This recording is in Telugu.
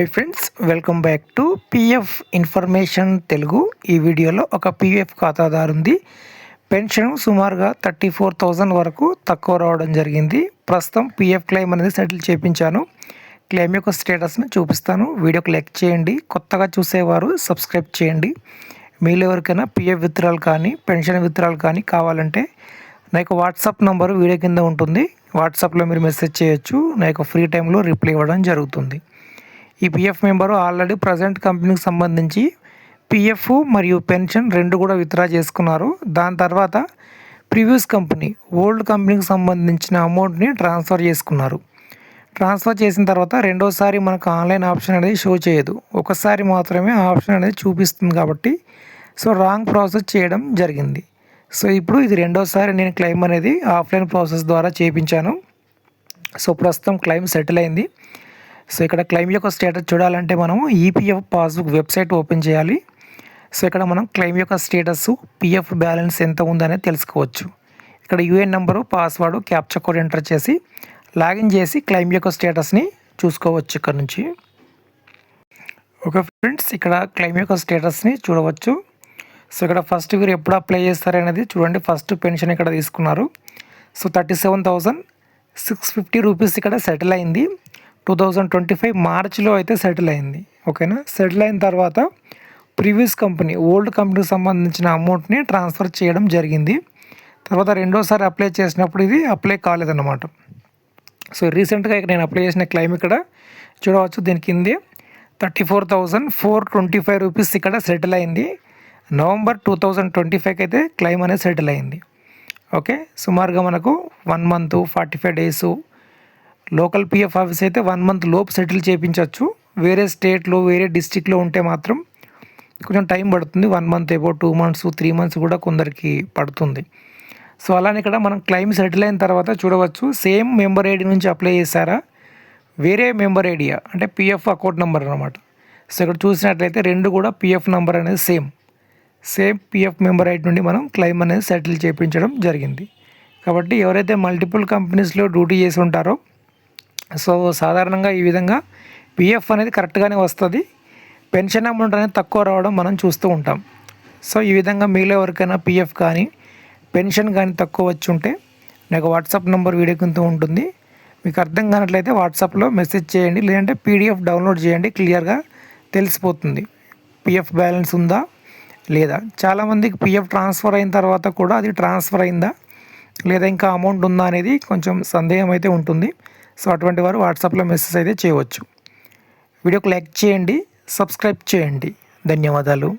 Hi friends welcome back to PF information Telugu ఈ వీడియోలో ఒక పిఎఫ్ ఖాతాదారుంది పెన్షన్ సుమారుగా థర్టీ ఫోర్ థౌజండ్ వరకు తక్కువ రావడం జరిగింది. ప్రస్తుతం పిఎఫ్ క్లెయిమ్ అనేది సెటిల్ చేయించాను క్లెయిమ్ యొక్క స్టేటస్ని చూపిస్తాను. వీడియోకి లెక్ చేయండి. కొత్తగా చూసేవారు సబ్స్క్రైబ్ చేయండి. మీలో ఎవరికైనా పిఎఫ్ విత్రాలు కానీ పెన్షన్ విత్రాలు కానీ కావాలంటే నా యొక్క వాట్సాప్ నంబరు వీడియో కింద ఉంటుంది. వాట్సాప్లో మీరు మెసేజ్ చేయొచ్చు. నా యొక్క ఫ్రీ టైంలో రిప్లై ఇవ్వడం జరుగుతుంది. ఈ పిఎఫ్ మెంబరు ఆల్రెడీ ప్రజెంట్ కంపెనీకి సంబంధించి పిఎఫ్ మరియు పెన్షన్ రెండు కూడా విత్డ్రా చేసుకున్నారు. దాని తర్వాత ప్రీవియస్ కంపెనీ ఓల్డ్ కంపెనీకి సంబంధించిన అమౌంట్ని ట్రాన్స్ఫర్ చేసుకున్నారు. ట్రాన్స్ఫర్ చేసిన తర్వాత రెండోసారి మనకు ఆన్లైన్ ఆప్షన్ అనేది షో చేయదు. ఒకసారి మాత్రమే ఆప్షన్ అనేది చూపిస్తుంది కాబట్టి సో రాంగ్ ప్రాసెస్ చేయడం జరిగింది. సో ఇప్పుడు ఇది రెండోసారి నేను క్లెయిమ్ అనేది ఆఫ్లైన్ ప్రాసెస్ ద్వారా చేయించాను సో ప్రస్తుతం క్లెయిమ్ సెటిల్ అయింది. సో ఇక్కడ క్లెయిమ్ యొక్క స్టేటస్ చూడాలంటే మనం ఈపీఎఫ్ పాస్బుక్ వెబ్సైట్ ఓపెన్ చేయాలి. సో ఇక్కడ మనం క్లెయిమ్ యొక్క స్టేటస్ పిఎఫ్ బ్యాలెన్స్ ఎంత ఉందనేది తెలుసుకోవచ్చు. ఇక్కడ UAN number password captcha code enter చేసి లాగిన్ చేసి క్లెయిమ్ యొక్క స్టేటస్ని చూసుకోవచ్చు ఇక్కడ నుంచి. ఓకే ఫ్రెండ్స్ ఇక్కడ క్లెయిమ్ యొక్క స్టేటస్ని చూడవచ్చు. సో ఇక్కడ ఫస్ట్ మీరు ఎప్పుడు అప్లై చేస్తారనేది చూడండి. ఫస్ట్ పెన్షన్ ఇక్కడ తీసుకున్నారు. So thirty seven thousand six fifty rupees ఇక్కడ సెటిల్ అయింది. టూ థౌజండ్ ట్వంటీ ఫైవ్ మార్చ్లో అయితే సెటిల్ అయింది. ఓకేనా? సెటిల్ అయిన తర్వాత ప్రీవియస్ కంపెనీ ఓల్డ్ కంపెనీకి సంబంధించిన అమౌంట్ని ట్రాన్స్ఫర్ చేయడం జరిగింది. తర్వాత రెండోసారి అప్లై చేసినప్పుడు ఇది అప్లై కాలేదన్నమాట. సో రీసెంట్గా నేను అప్లై చేసిన క్లెయిమ్ ఇక్కడ చూడవచ్చు. దీని కింద thirty four thousand four twenty five rupees ఇక్కడ సెటిల్ అయింది. నవంబర్ టూ థౌజండ్ ట్వంటీ ఫైవ్కి అయితే క్లెయిమ్ అనేది సెటిల్ అయింది. ఓకే? సుమారుగా మనకు one month forty five days local PF office అయితే వన్ మంత్ లోపు సెటిల్ చేయించవచ్చు వేరే స్టేట్లో వేరే డిస్టిక్లో ఉంటే మాత్రం కొంచెం టైం పడుతుంది. వన్ మంత్ ఏవో టూ మంత్స్ త్రీ మంత్స్ కూడా కొందరికి పడుతుంది. సో అలానే ఇక్కడ మనం క్లెయిమ్ సెటిల్ అయిన తర్వాత చూడవచ్చు. సేమ్ మెంబర్ ఐడి నుంచి అప్లై చేశారా? వేరే మెంబర్ ఐడియా అంటే పిఎఫ్ అకౌంట్ నెంబర్ అనమాట సో ఇక్కడ చూసినట్లయితే రెండు కూడా పిఎఫ్ నెంబర్ అనేది same same PF member ID నుండి మనం క్లెయిమ్ అనేది సెటిల్ చేయించడం జరిగింది. కాబట్టి ఎవరైతే మల్టిపుల్ కంపెనీస్లో డ్యూటీ చేసి ఉంటారో సో సాధారణంగా ఈ విధంగా పిఎఫ్ అనేది కరెక్ట్గానే వస్తుంది. పెన్షన్ అమౌంట్ అనేది తక్కువ రావడం మనం చూస్తూ ఉంటాం. సో ఈ విధంగా మీలో ఎవరికైనా పిఎఫ్ కానీ పెన్షన్ కానీ తక్కువ వచ్చి ఉంటే నాకు వాట్సాప్ నెంబర్ వీడియో కింద ఉంటుంది. మీకు అర్థం కానట్లయితే వాట్సాప్లో మెసేజ్ చేయండి. లేదంటే పీడిఎఫ్ డౌన్లోడ్ చేయండి. క్లియర్గా తెలిసిపోతుంది. పిఎఫ్ బ్యాలెన్స్ ఉందా? లేదా? చాలామందికి పిఎఫ్ ట్రాన్స్ఫర్ అయిన తర్వాత కూడా అది ట్రాన్స్ఫర్ అయిందా? లేదా ఇంకా అమౌంట్ ఉందా అనేది కొంచెం సందేహం అయితే ఉంటుంది. సో అటువంటి వారు వాట్సాప్లో మెసేజ్ అయితే చేయవచ్చు. వీడియోకి లైక్ చేయండి సబ్స్క్రైబ్ చేయండి. ధన్యవాదాలు.